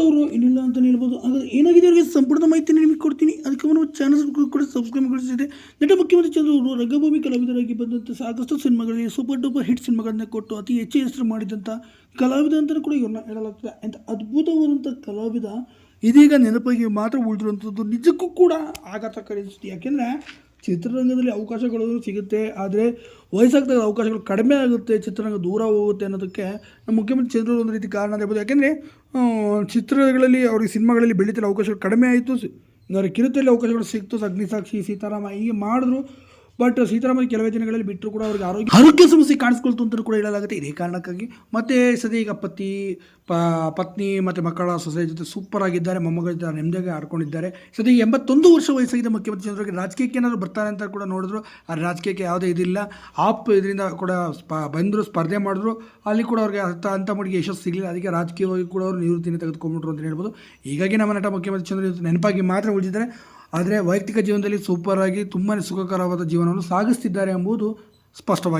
ಅವರು ಇಲ್ಲಿಲ್ಲ ಅಂತ ಹೇಳ್ಬೋದು. ಆದರೆ ಏನಾಗಿದೆ ಅವರಿಗೆ? ಸಂಪೂರ್ಣ ಮಾಹಿತಿ ನಿಮಗೆ ಕೊಡ್ತೀನಿ. ಅದಕ್ಕೆ ಅವರು ಚಾನಲ್ ಕೂಡ ಸಬ್ಸ್ಕ್ರೈಬ್ ಮಾಡಿಸಿದೆ ನಟ ಮುಖ್ಯಮಂತ್ರಿ ಚಂದ್ರ ಅವರು ರಂಗಭೂಮಿ ಕಲಾವಿದರಾಗಿ ಬಂದಂಥ ಸಾಕಷ್ಟು ಸಿನಿಮಾಗಳಿಗೆ ಸೂಪರ್ ಡೂಪರ್ ಹಿಟ್ ಸಿನಿಮಾಗಳನ್ನ ಕೊಟ್ಟು ಅತಿ ಹೆಚ್ಚು ಹೆಸರು ಮಾಡಿದಂಥ ಕಲಾವಿದ ಅಂತಲೂ ಕೂಡ ಇವ್ರನ್ನ ಹೇಳಲಾಗ್ತದೆ. ಅಂತ ಅದ್ಭುತವಾದಂಥ ಕಲಾವಿದ ಇದೀಗ ನೆನಪಿಗೆ ಮಾತ್ರ ಉಳಿದಿರುವಂಥದ್ದು ನಿಜಕ್ಕೂ ಕೂಡ ಆಘಾತಕಾರಿ ಯಾಕೆಂದರೆ ಚಿತ್ರರಂಗದಲ್ಲಿ ಅವಕಾಶಗಳು ಸಿಗುತ್ತೆ, ಆದರೆ ವಯಸ್ಸಾಗ್ದಾಗ ಅವಕಾಶಗಳು ಕಡಿಮೆ ಆಗುತ್ತೆ, ಚಿತ್ರರಂಗ ದೂರ ಹೋಗುತ್ತೆ ಅನ್ನೋದಕ್ಕೆ ನಮ್ಮ ಮುಖ್ಯಮಂತ್ರಿ ಚಂದ್ರ ಒಂದು ರೀತಿ ಕಾರಣ ಅಂತ ಯಾಕೆಂದರೆ ಚಿತ್ರಗಳಲ್ಲಿ ಅವ್ರಿಗೆ ಸಿನಿಮಾಗಳಲ್ಲಿ ಬೆಳೀತಿರೋ ಅವಕಾಶಗಳು ಕಡಿಮೆ ಆಯಿತು. ಅವ್ರಿಗೆ ಕಿರುತಲ್ಲಿ ಅವಕಾಶಗಳು ಸಿಕ್ತು. ಅಗ್ನಿಸಾಕ್ಷಿ ಸೀತಾರಾಮ ಹೀಗೆ ಮಾಡಿದ್ರು ಬಟ್ ಸೀತಾರಾಮಯ್ಯ ಕೆಲವೇ ದಿನಗಳಲ್ಲಿ ಬಿಟ್ಟರು ಕೂಡ ಅವ್ರಿಗೆ ಆರೋಗ್ಯ ಆರೋಗ್ಯ ಸಮಸ್ಯೆ ಕಾಣಿಸ್ಕೊಳ್ತು ಅಂತ ಕೂಡ ಹೇಳಲಾಗುತ್ತೆ. ಇದೇ ಕಾರಣಕ್ಕಾಗಿ. ಮತ್ತೆ ಸದ್ಯ ಈಗ ಪತಿ ಪತ್ನಿ ಮತ್ತು ಮಕ್ಕಳ ಸೊಸೆ ಜೊತೆ ಸೂಪರ್ ಆಗಿದ್ದಾರೆ. ಮೊಮ್ಮಗಳ ಜೊತೆ ನೆಮ್ಮದಿಯಾಗಿ ಆಡ್ಕೊಂಡಿದ್ದಾರೆ. ಸದ್ಯ ಎಂಬತ್ತೊಂದು ವರ್ಷ ವಯಸ್ಸಾಗಿದೆ ಮುಖ್ಯಮಂತ್ರಿ ಚಂದ್ರಗೆ ರಾಜಕೀಯಕ್ಕೆ ಏನಾದರೂ ಬರ್ತಾರೆ ಅಂತ ಕೂಡ ನೋಡಿದ್ರು. ಆ ರಾಜಕೀಯಕ್ಕೆ ಯಾವುದೇ ಇದಿಲ್ಲ. ಆಪ್ ಇದರಿಂದ ಕೂಡ ಸ್ಪ, ಬಂದರು, ಸ್ಪರ್ಧೆ ಮಾಡಿದ್ರು. ಅಲ್ಲಿ ಕೂಡ ಅವ್ರಿಗೆ ಅಂತ ಅಂತ ಮಟ್ಟಿಗೆ ಯಶಸ್ಸು ಸಿಗಲಿಲ್ಲ. ಅದಕ್ಕೆ ರಾಜಕೀಯವಾಗಿ ಕೂಡ ಅವರು ನಿವೃತ್ತಿನ ತೆಗೆದುಕೊಂಡ್ಬಿಟ್ರು ಅಂತ ಹೇಳ್ಬೋದು. ಹೀಗಾಗಿ ನಮ್ಮ ನಟ ಮುಖ್ಯಮಂತ್ರಿ ಚಂದ್ರ ನೆನಪಾಗಿ ಮಾತ್ರ ಉಳಿದಿದ್ದಾರೆ. ಆದರೆ ವೈಯಕ್ತಿಕ ಜೀವನದಲ್ಲಿ ಸೂಪರ್ ಆಗಿ ತುಂಬಾ ಸುಖಕರವಾದ ಜೀವನವನ್ನು ಸಾಗಿಸ್ತಿದ್ದಾರೆ ಎಂಬುದು ಸ್ಪಷ್ಟವಾಗಿದೆ.